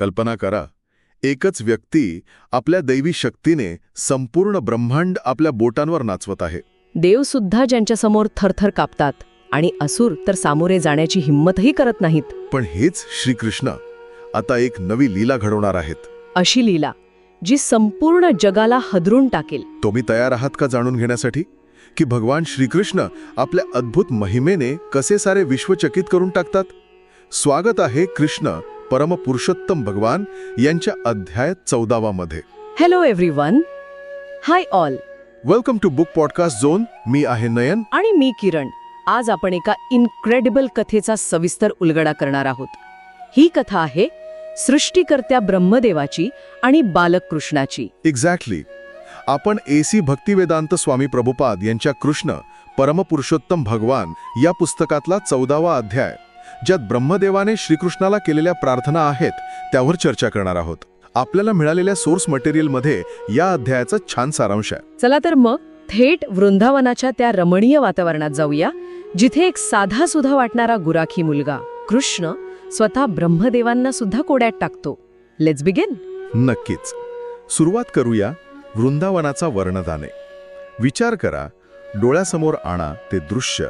कल्पना करा. एकच व्यक्ती आपल्या दैवी शक्तीने संपूर्ण ब्रह्मांड आपल्या बोटांवर नाचवत आहे. देव सुद्धा ज्यांच्यासमोर थरथर कापतात आणि असुर तर सामोरे जाण्याची हिंमतही करत नाहीत. पण हेच श्रीकृष्ण आता एक नवी लीला घडवणार आहेत. अशी लीला जी संपूर्ण जगाला हदरून टाकेल. तुम्ही तयार आहात का जाणून घेण्यासाठी? की भगवान श्रीकृष्ण आपल्या अद्भुत महिमेने कसे सारे विश्वचकित करून टाकतात? स्वागत आहे कृष्ण परमपुरुषोत्तम भगवान यांच्या अध्याय चौदावामध्ये. Hello everyone hi all welcome to book podcast zone मी आहे नयन. आणि मी किरण. आज आपण एका इन्क्रेडिबल कथेचा सविस्तर उलगडा करणार आहोत. ही कथा आहे सृष्टीकर्त्या ब्रह्मदेवाची आणि बालक कृष्णाची एक्झॅक्टली आपण एसी भक्तिवेदांत स्वामी प्रभुपाद यांच्या कृष्ण परमपुरुषोत्तम भगवान या पुस्तकातला चौदावा अध्याय. ज्यात ब्रह्मदेवाने श्रीकृष्णाला केलेल्या प्रार्थना आहेत त्यावर चर्चा करणार आहोत. आपल्याला मिळालेल्या सोर्स मटेरियलमध्ये या अध्यायाचा छान सारांश आहे. चला तर मग थेट वृंदावनाच्या त्या रमणीय वातावरणात जाऊया जिथे एक साधा सुधा वाटणारा गुराखी मुलगा कृष्ण स्वतः ब्रह्मदेवांना सुद्धा कोड्यात टाकतो. लेट्स बिगिन नक्कीच. सुरुवात करूया वृंदावनाचा वर्णदाने. विचार करा डोळ्यासमोर आणा ते दृश्य.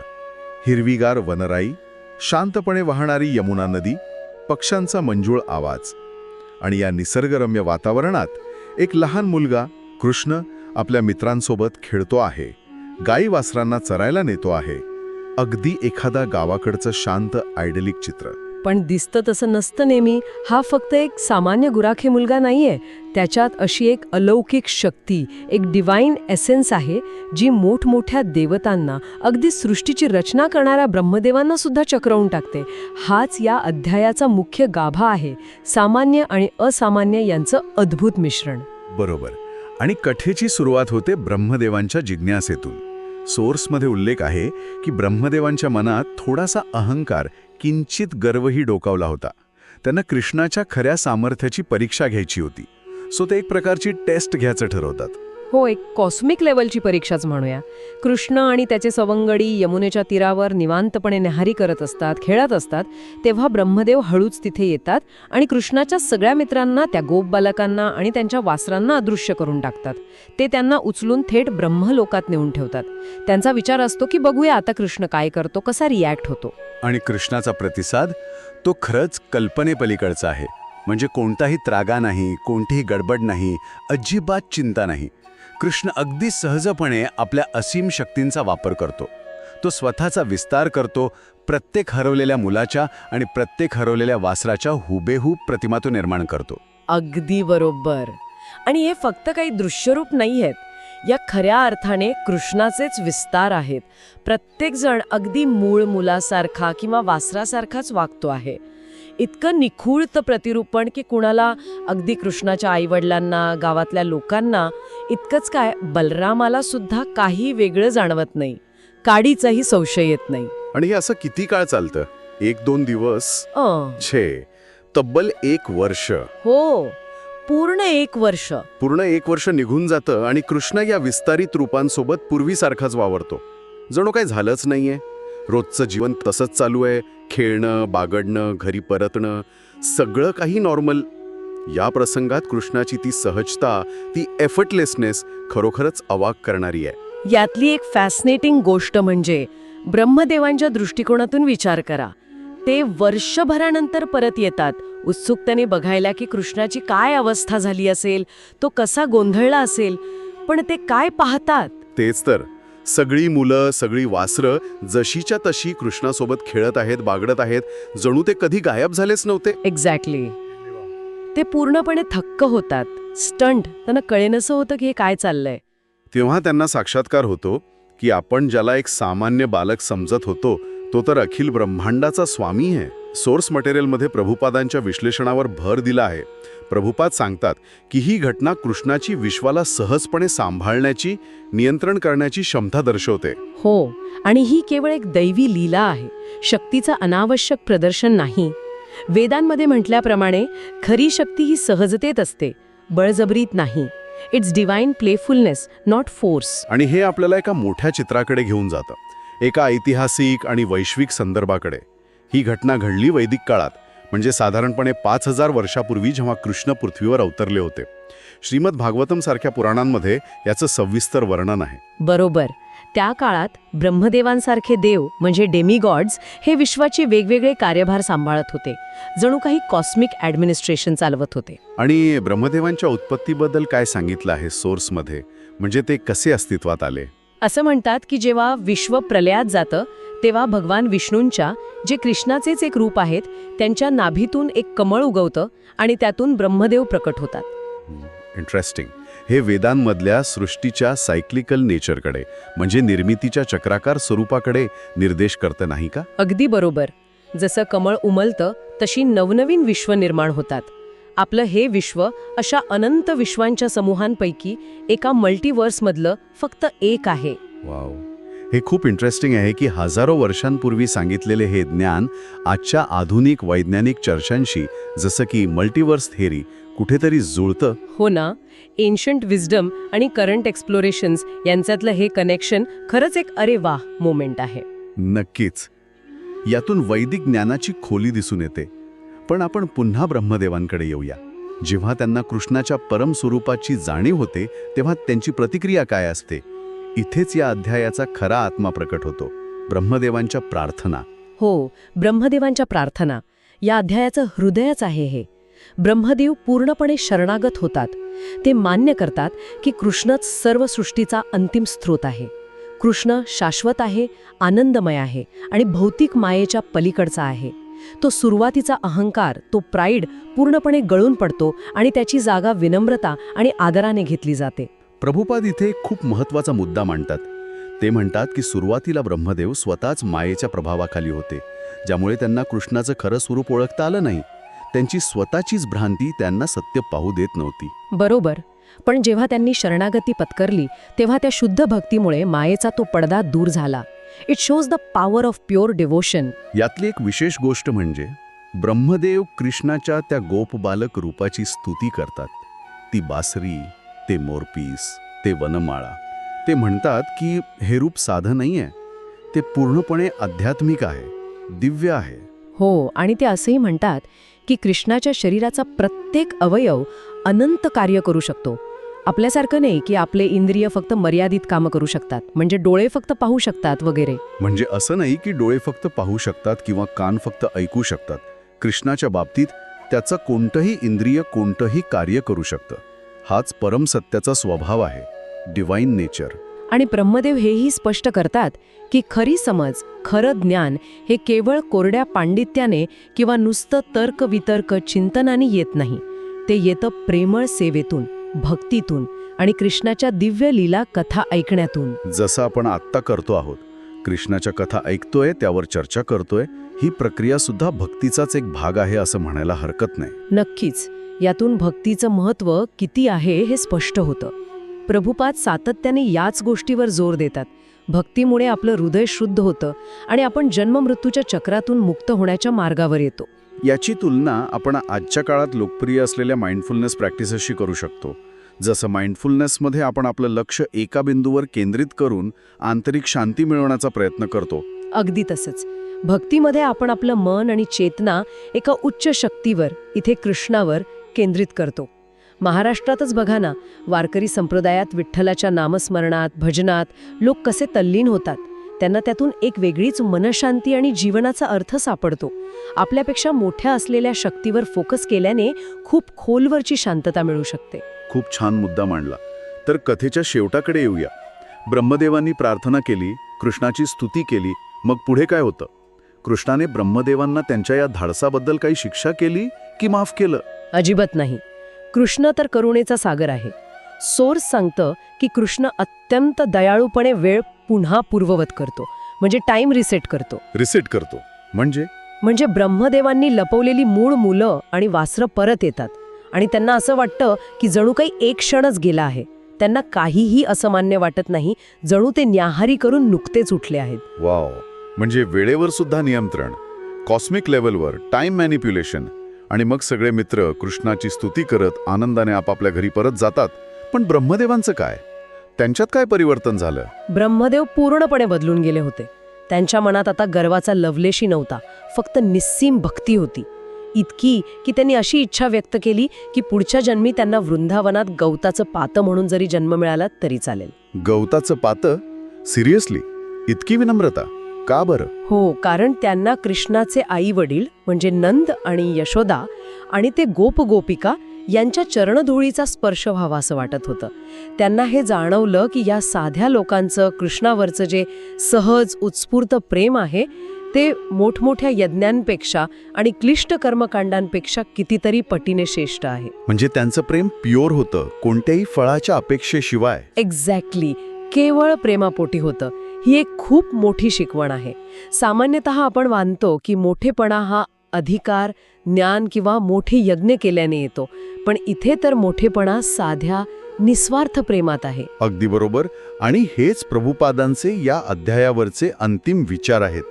हिरवीगार वनराई शांतपणे वाहणारी यमुना नदी पक्ष्यांचा मंजूळ आवाज आणि या निसर्गरम्य वातावरणात एक लहान मुलगा कृष्ण आपल्या मित्रांसोबत खेळतो आहे गाई वासरांना चरायला नेतो आहे अगदी एखादा गावाकडचं शांत आयडलिक चित्र. पण दिसतं तसं नसतं नेहमी. हा फक्त एक सामान्य गुराखे मुलगा नाहीये. त्याच्यात अशी एक अलौकिक शक्ती एक डिवाइन एसेन्स आहे जी मोठमोठ्या देवतांना अगदी सृष्टीची रचना करणाऱ्या ब्रह्मदेवांना सुद्धा चक्रवून टाकते. हाच या अध्यायाचा मुख्य गाभा आहे. सामान्य आणि असामान्य यांचं अद्भुत मिश्रण. बरोबर. आणि कथेची सुरुवात होते ब्रह्मदेवांच्या जिज्ञासेतून. सोर्समध्ये उल्लेख आहे की ब्रह्मदेवांच्या मनात थोडासा अहंकार किंचित गर्वही डोकावला होता. त्यांना कृष्णाच्या खऱ्या सामर्थ्याची परीक्षा घ्यायची होती. सो ते एक प्रकारची टेस्ट घ्यायचं ठरवतात. हो एक कॉस्मिक लेवलची परीक्षाच म्हणूया. कृष्ण आणि त्याचे सवंगडी यमुनेच्या तीरावर निवांतपणे न्याहारी करत असतात खेळत असतात तेव्हा ब्रह्मदेव हळूच तिथे येतात आणि कृष्णाच्या सगळ्या मित्रांना त्या गोप बालकांना आणि त्यांच्या वासरांना अदृश्य करून टाकतात. ते त्यांना उचलून थेट ब्रह्मलोकात नेऊन ठेवतात. त्यांचा विचार असतो की बघूया आता कृष्ण काय करतो कसा रिॲक्ट होतो. आणि कृष्णाचा प्रतिसाद तो खरंच कल्पनेपलीकडचा आहे. म्हणजे कोणताही त्रागा नाही कोणतीही गडबड नाही अजिबात चिंता नाही. कृष्ण अगदी सहजपणे आपल्या असीम शक्तींचा वापर करतो. तो स्वतःचा विस्तार करतो प्रत्येक हरवलेल्या मुलाच्या आणि प्रत्येक हरवलेल्या वासराच्या हुबेहूब प्रतिमा तो निर्माण करतो. अगदी बरोबर. आणि हे फक्त काही दृश्यरूप नाही आहेत या खऱ्या अर्थाने कृष्णाचेच विस्तार आहेत. प्रत्येकजण अगदी मूळ मुलासारखा किंवा वासरासारखाच वागतो आहे. इतकं निखूळत प्रतिरूपण की कुणाला अगदी कृष्णाच्या आईवडिलांना गावातल्या लोकांना इतकंच काय बलरामाला सुद्धा काही वेगळं जाणवत नाही. काडीचाही संशय येत नाही. आणि हे असं किती काळ चालतं? एक दोन दिवस? अं, छे. तब्बल एक वर्ष. हो. पूर्ण एक वर्ष. पूर्ण एक वर्ष निघून जातं आणि कृष्ण या विस्तारित रूपांसोबत पूर्वीसारखाच वावरतो. जणू काही झालंच नाहीये. रोजचं जीवन तसंच चालू आहे. खेळणं बागडणं घरी परतणं सगळं काही नॉर्मल या प्रसंगात कृष्णाची ती सहजता ती एफर्टलेसनेस खरोखरच अवाक करणारी आहे. यातली एक फॅसिनेटिंग गोष्ट म्हणजे ब्रह्मदेवांच्या दृष्टिकोनातून विचार करा. ते वर्षभरानंतर परत येतात. उत्सुकतेने बघायला की कृष्णाची काय अवस्था झाली असेल तो कसा गोंधळला असेल पण ते काय पाहतात? तेच तर. सगळी मुलं सगळी वासरं जशीच्या तशी कृष्णासोबत खेळत आहेत बागडत आहेत जणू ते कधी गायब झालेच नव्हते. एक्झॅक्टली ते पूर्णपणे थक्क होतात स्टंट त्यांना कळेनसं होतं की हे काय चाललंय. तेव्हा त्यांना साक्षात्कार होतो की आपण ज्याला एक सामान्य बालक समजत होतो तो तर अखिल ब्रह्मांडाचा स्वामी आहे. सोर्स मटेरियलमध्ये प्रभुपादांच्या विश्लेषणावर भर दिला आहे. प्रभुपाद सांगतात की ही घटना कृष्णाची विश्वाला सहजपणे सांभाळण्याची नियंत्रण करण्याची क्षमता दर्शवते. हो आणि ही केवळ एक दैवी लीला आहे. शक्तीचं अनावश्यक प्रदर्शन नाही. वेदांमध्ये म्हटल्याप्रमाणे खरी शक्ती ही सहजतेत असते बळजबरीत नाही. It's divine playfulness not force आणि हे आपल्याला एका मोठ्या चित्राकडे घेऊन जातं. एका ऐतिहासिक आणि वैश्विक संदर्भाकडे. ही घटना घडली वैदिक काळात म्हणजे साधारणपणे पाच हजार वर्षापूर्वी जेव्हा कृष्ण पृथ्वीवर अवतरले होते. श्रीमद भागवतम सारख्या पुराणांमध्ये याचं सविस्तर वर्णन आहे. बरोबर. त्या काळात ब्रह्मदेवांसारखे देव म्हणजे डेमिगॉड्स हे विश्वाचे वेगवेगळे कार्यभार सांभाळत होते. जणू काही कॉस्मिक ॲडमिनिस्ट्रेशन चालवत होते. आणि ब्रह्मदेवांच्या उत्पत्तीबद्दल काय सांगितलं आहे सोर्समध्ये म्हणजे ते कसे अस्तित्वात आले? असं म्हणतात की जेव्हा विश्व प्रलयात जातं तेव्हा भगवान विष्णूंच्या जे कृष्णाचेच एक रूप आहेत त्यांच्या नाभीतून एक कमळ उगवतं आणि त्यातून ब्रह्मदेव प्रकट होतात. इंटरेस्टिंग हे वेदांमधल्या सृष्टीच्या सायक्लिकल नेचरकडे म्हणजे निर्मितीच्या चक्राकार स्वरूपाकडे निर्देश करतं नाही का? अगदी बरोबर. जसं कमळ उमलतं तशी नवनवीन विश्व निर्माण होतात. आपलं हे विश्व अशा अनंत विश्वांच्या समूहांपैकी एका मल्टिवर्समधलं फक्त एक आहे. वाव. हे खूप इंटरेस्टिंग आहे की हजारो वर्षांपूर्वी सांगितलेले हे ज्ञान आजच्या आधुनिक वैज्ञानिक चर्चांशी जसं की मल्टिवर्स थेरी कुठेतरी जुळतं. हो ना. एन्शंट विजडम आणि करंट एक्सप्लोरेशन्स यांच्यातलं हे कनेक्शन खरंच एक अरे वाह मोमेंट आहे. नक्कीच. यातून वैदिक ज्ञानाची खोली दिसून येते. पण आपण पुन्हा ब्रह्मदेवांकडे येऊया. जेव्हा त्यांना कृष्णाच्या परम स्वरूपाची जाणीव होते तेव्हा त्यांची प्रतिक्रिया काय असते? इथेच या अध्यायाचा खरा आत्मा प्रकट होतो. ब्रह्मदेवांच्या प्रार्थना. हो ब्रह्मदेवांच्या प्रार्थना. या अध्यायाचं हृदयच आहे हे. ब्रह्मदेव पूर्णपणे शरणागत होतात. ते मान्य करतात की कृष्णच सर्व सृष्टीचा अंतिम स्रोत आहे. कृष्ण शाश्वत आहे आनंदमय आहे आणि भौतिक मायेच्या पलीकडचा आहे. तो सुरुवातीचा अहंकार तो प्राईड पूर्णपणे गळून पडतो आणि त्याची जागा विनम्रता आणि आदराने घेतली जाते. प्रभुपाद इथे एक खूप महत्त्वाचा मुद्दा मांडतात. ते म्हणतात की सुरुवातीला ब्रह्मदेव स्वतःच मायेच्या प्रभावाखाली होते ज्यामुळे त्यांना कृष्णाचं खरं स्वरूप ओळखता आलं नाही. त्यांची स्वतःचीच भ्रांती त्यांना सत्य पाहू देत नव्हती. बरोबर. पण जेव्हा त्यांनी शरणागती पत्करली तेव्हा त्या शुद्ध भक्तीमुळे मायेचा तो पडदा दूर झाला. It shows the power of pure devotion यातली एक विशेष गोष्ट म्हणजे ब्रह्मदेव कृष्णाच्या त्या गोप बालक रूपाची स्तुती करतात. ती बासरी ते मोरपीस ते वनमाळा. ते म्हणतात की हे रूप साधं नाहीये. ते पूर्णपणे आध्यात्मिक आहे दिव्य आहे. हो आणि ते असंही म्हणतात की कृष्णाच्या शरीराचा प्रत्येक अवयव अनंत कार्य करू शकतो. आपल्यासारखं नाही की आपले इंद्रिय फक्त मर्यादित कामं करू शकतात म्हणजे डोळे फक्त पाहू शकतात वगैरे. म्हणजे असं नाही की डोळे फक्त पाहू शकतात किंवा कान फक्त ऐकू शकतात. कृष्णाच्या बाबतीत त्याचं कोणतंही इंद्रिय कोणतंही कार्य करू शकतं. हाच परमसत्याचा स्वभाव आहे डिवाइन नेचर आणि ब्रह्मदेव हेही स्पष्ट करतात की खरी समज खरं ज्ञान हे केवळ कोरड्या पांडित्याने किंवा नुसतं तर्क वितर्क चिंतनाने येत नाही. ते येतं प्रेमळ सेवेतून भक्तीतून आणि कृष्णाच्या दिव्य लीला कथा ऐकण्यातून. जसं आपण आत्ता करतो आहोत कृष्णाच्या कथा ऐकतोय त्यावर चर्चा करतोय ही प्रक्रिया सुद्धा भक्तीचाच एक भाग आहे असं म्हणायला हरकत नाही. नक्कीच. यातून भक्तीचं महत्त्व किती आहे हे स्पष्ट होतं. प्रभुपाद सातत्याने याच गोष्टीवर जोर देतात. भक्तीमुळे आपलं हृदय शुद्ध होतं आणि आपण जन्ममृत्यूच्या चक्रातून मुक्त होण्याच्या मार्गावर येतो. याची तुलना आपण आजच्या काळात लोकप्रिय असलेल्या माइंडफुलनेस प्रॅक्टिसेसशी करू शकतो. जसं माइंडफुलनेसमध्ये आपण आपलं लक्ष एका बिंदूवर केंद्रित करून आंतरिक शांती मिळवण्याचा प्रयत्न करतो. अगदी तसंच. भक्तीमध्ये आपण आपलं मन आणि चेतना एका उच्च शक्तीवर इथे कृष्णावर केंद्रित करतो. महाराष्ट्रातच बघा ना वारकरी संप्रदायात विठ्ठलाच्या नामस्मरणात भजनात लोक कसे तल्लीन होतात. त्यांना त्यातून एक वेगळीच मनशांती आणि जीवनाचा अर्थ सापडतो. आपल्यापेक्षा मोठ्या असलेल्या शक्तीवर फोकस केल्याने खूप खोलवरची शांतता मिळू शकते. खूप छान मुद्दा मांडला. तर कथेच्या शेवटाकडे येऊया. ब्रह्मदेवांनी प्रार्थना केली कृष्णाची स्तुती केली मग पुढे काय होतं? कृष्णाने ब्रह्मदेवांना त्यांच्या या धाडसाबद्दल काही शिक्षा केली की माफ केलं? अजिबात नाही. कृष्ण तर करुणेचा सागर आहे. सोर्स सांगतं की कृष्ण अत्यंत दयाळूपणे वेळ पुन्हा पूर्ववत करतो. म्हणजे टाइम रिसेट करतो. रिसेट करतो. म्हणजे? म्हणजे ब्रह्मदेवांनी लपवलेली मूळ मुलं आणि वासरं परत येतात. आणि त्यांना असं वाटतं की जणू काही एक क्षणच गेला आहे. त्यांना काहीही असामान्य वाटत नाही जणू ते न्याहारी करून नुकतेच उठले आहेत. वाव. म्हणजे वेळेवर सुद्धा नियंत्रण. कॉस्मिक लेवलवर टाइम मॅनिप्युलेशन आणि मग सगळे मित्र कृष्णाची स्तुती करत आनंदाने आपापल्या घरी परत जातात. पण ब्रह्मदेवांचं काय? त्यांच्यात काय परिवर्तन झालं? ब्रह्मदेव पूर्णपणे बदलून गेले होते. त्यांच्या मनात आता गर्वाचा लवलेशी नव्हता. फक्त निस्सीम भक्ती होती. इतकी की त्यांनी अशी इच्छा व्यक्त केली की पुढच्या जन्मी त्यांना वृंदावनात गवताचं पातं म्हणून जरी जन्म मिळाला तरी चालेल. गवताचं पातं? सिरियसली? इतकी विनम्रता. का बरं? हो कारण त्यांना कृष्णाचे आई वडील म्हणजे नंद आणि यशोदा आणि ते गोप गोपिका यांच्या चरणधुळीचा स्पर्श व्हावा असं वाटत होतं. त्यांना हे जाणवलं की या साध्या लोकांचं कृष्णावरचं जे सहज उत्स्फूर्त प्रेम आहे ते मोठमोठ्या यज्ञांपेक्षा आणि क्लिष्ट कर्मकांडांपेक्षा कितीतरी पटीने श्रेष्ठ आहे. म्हणजे त्यांचं प्रेम प्युअर होतं कोणत्याही फळाच्या अपेक्षेशिवाय? एक्झॅक्टली केवळ प्रेमापोटी होतं. ही एक खूप मोठी शिकवण आहे. सामान्यतः आपण मानतो की मोठेपणा हा अधिकार ज्ञान किंवा मोठे यज्ञ केल्याने येतो पण इथे तर मोठेपणा साध्या निस्वार्थ प्रेमात आहे. अगदी बरोबर. आणि हेच प्रभुपादांचे या अध्यायावरचे अंतिम विचार आहेत.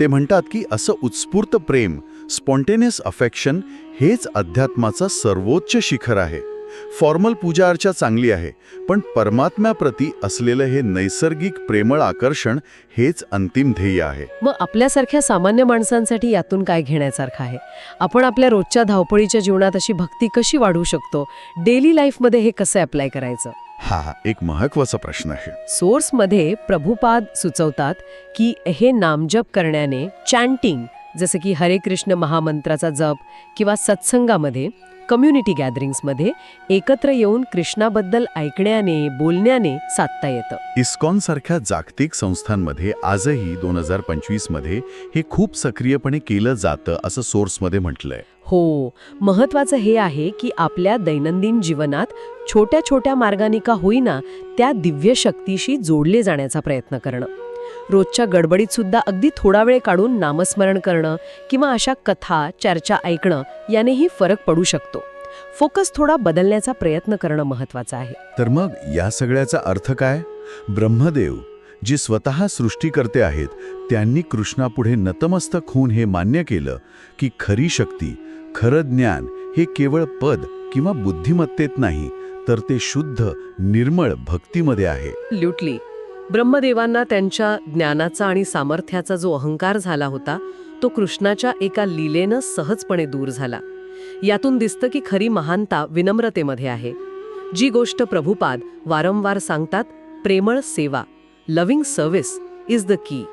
ते म्हणतात की असं उत्स्फूर्त प्रेम स्पॉन्टेनियस अफेक्शन हेच अध्यात्माचा सर्वोच्च शिखर आहे. फॉर्मल पूजा अर्चा चांगली आहे पण परमात्म्याप्रती असलेलं हे नैसर्गिक प्रेमळ आकर्षण हेच अंतिम ध्येय आहे. मग आपल्यासारख्या सामान्य माणसांसाठी यातून काय घेण्यासारखं आहे? आपण आपल्या रोजच्या धावपळीच्या जीवनात अशी भक्ती कशी वाढवू शकतो? डेली लाईफमध्ये हे कसं अप्लाय करायचं? हा एक महत्त्वाचा प्रश्न आहे. सोर्समध्ये प्रभुपाद सुचवतात की हे नामजप करण्याने चॅन्टिंग जसं की हरे कृष्ण महामंत्राचा जप किंवा सत्संगामध्ये कम्युनिटी गॅदरिंग्समध्ये एकत्र येऊन कृष्णाबद्दल ऐकण्याने बोलण्याने साधता येतं. इस्कॉन सारख्या जागतिक संस्थांमध्ये आजही दोन हजार पंचवीसमध्ये हे खूप सक्रियपणे केलं जातं असं सोर्समध्ये म्हटलंय. हो महत्वाचं हे आहे की आपल्या दैनंदिन जीवनात छोट्या छोट्या मार्गाने का होईना त्या दिव्य शक्तीशी जोडले जाण्याचा प्रयत्न करणं. रोजच्या गडबडीत सुद्धा अगदी थोडा वेळ काढून नामस्मरण करणं किंवा अशा कथा चर्चा ऐकणं यानेही फरक पडू शकतो. फोकस थोडा बदलण्याचा प्रयत्न करणं महत्वाचं आहे. तर मग या सगळ्याचा अर्थ काय? ब्रह्मदेव जी स्वतः सृष्टीकर्ते आहेत त्यांनी कृष्णापुढे नतमस्तक होऊन हे मान्य केलं की खरी शक्ती खरं ज्ञान हे केवळ पद किंवा बुद्धिमत्तेत नाही तर ते शुद्ध निर्मळ भक्तीमध्ये आहे. ल्युटली ब्रह्मदेवांना त्यांच्या ज्ञानाचा आणि सामर्थ्याचा जो अहंकार झाला होता तो कृष्णाच्या एका लीलेनं सहजपणे दूर झाला. यातून दिसतं की खरी महानता विनम्रतेमध्ये आहे. जी गोष्ट प्रभुपाद वारंवार सांगतात प्रेमळ सेवा loving service is the key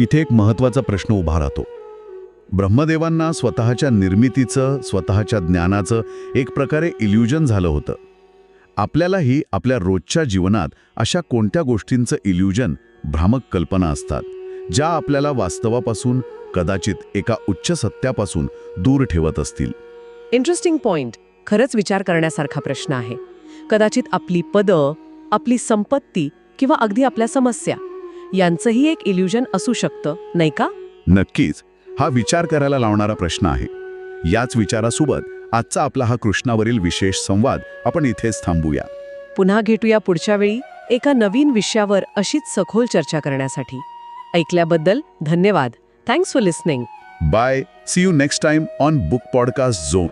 इथे एक महत्त्वाचा प्रश्न उभा राहतो. ब्रह्मदेवांना स्वतःच्या निर्मितीचं स्वतःच्या ज्ञानाचं एक प्रकारे इल्युजन झालं होतं. आपल्यालाही आपल्या रोजच्या जीवनात अशा कोणत्या गोष्टींचं इल्युजन भ्रामक कल्पना असतात ज्या आपल्याला वास्तवापासून कदाचित एका उच्च सत्यापासून दूर ठेवत असतील? इंटरेस्टिंग पॉइंट खरंच विचार करण्यासारखा प्रश्न आहे. कदाचित आपली पदं आपली संपत्ती किंवा अगदी आपल्या समस्या यांचंही एक इल्युजन असू शकतं नाही का? नक्कीच. हा विचार करायला लावणारा प्रश्न आहे. याच विचारासोबत आजचा आपला हा कृष्णावरील विशेष संवाद आपण इथेच थांबूया. पुन्हा भेटूया पुढच्या वेळी एका नवीन विषयावर अशीच सखोल चर्चा करण्यासाठी. ऐकल्याबद्दल धन्यवाद. Thanks for listening bye see you next time on book podcast zone